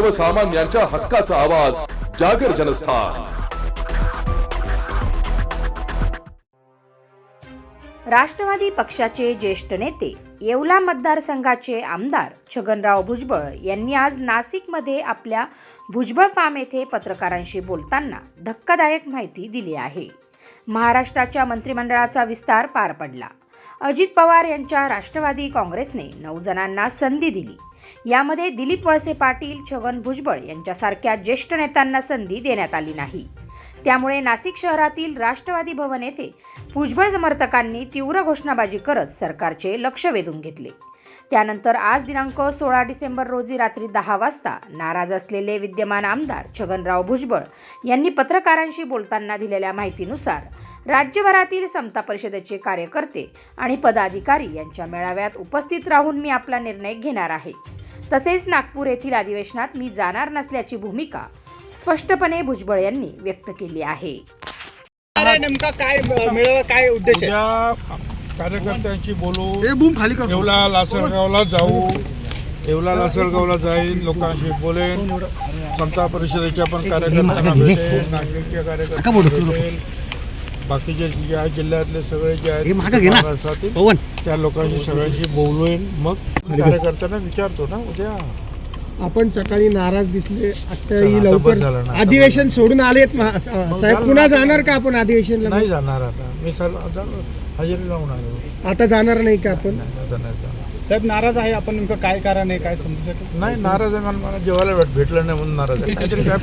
सर्वसामान्यांच्या हक्काचा आवाज जागर जनस्थान. राष्ट्रवादी पक्षाचे ज्येष्ठ नेते येवला मतदारसंघाचे आमदार छगनराव भुजबळ यांनी आज नाशिकमध्ये आपल्या भुजबळ फार्म येथे पत्रकारांशी बोलताना धक्कादायक माहिती दिली आहे. महाराष्ट्राच्या मंत्रिमंडळाचा विस्तार पार पडला. अजित पवार यांच्या राष्ट्रवादी काँग्रेसने नऊ जणांना संधी दिली. यामध्ये दिलीप वळसे पाटील छगन भुजबळ यांच्यासारख्या ज्येष्ठ नेत्यांना संधी देण्यात आली नाही. त्यामुळे नाशिक शहरातील राष्ट्रवादी भवन येथे भुजबळ समर्थकांनी तीव्र घोषणाबाजी करत सरकारचे लक्ष वेधून घेतले. त्यानंतर आज दिनांक सोळा डिसेंबर रोजी रात्री दहा वाजता नाराज असलेले विद्यमान आमदार छगनराव भुजबळ यांनी पत्रकारांशी बोलताना दिलेल्या माहितीनुसार राज्यभरातील समता परिषदेचे कार्यकर्ते आणि पदाधिकारी यांच्या मेळाव्यात उपस्थित राहून मी आपला निर्णय घेणार आहे. तसेच नागपूर येथील अधिवेशनात मी जाणार नसल्याची भूमिका स्पष्टपणे भुजबळ यांनी व्यक्त केली आहे. नेमका काय मिळवा काय उद्देश कार्यकर्त्यांशी बोलू. हे बूम खाली येवला लासलगावला जाऊ. येवला लासलगावला जाईल लोकांशी बोलेन. समता परिषदेच्या पण कार्यकर्त्यांना भेटेल नाशिकच्या कार्यकर्त्यांना भेटेल. बाकीचे ज्या जिल्ह्यातले सगळे जे आहेत महाराष्ट्रातील त्या लोकांशी सगळ्यांशी बोलवेन मग कार्यकर्त्यांना विचारतो ना उद्या. आपण सकाळी नाराज दिसले आता ही लवकर अधिवेशन सोडून आलेत साहेब पुन्हा ना. जाणार का आपण अधिवेशनला? नाही जाणार आता. मी सर्व आता हजेरी लावून आलो. आता जाणार नाही का आपण? नाही, आता नाही जाणार. साहेब नाराज आहे. आपण नेमकं काय कारण आहे? काय समजू शकेल नाही नाराज आहे मला मला जेवायला भेट- भेटलं नाही म्हणून नाराज आहे. काहीतरी काय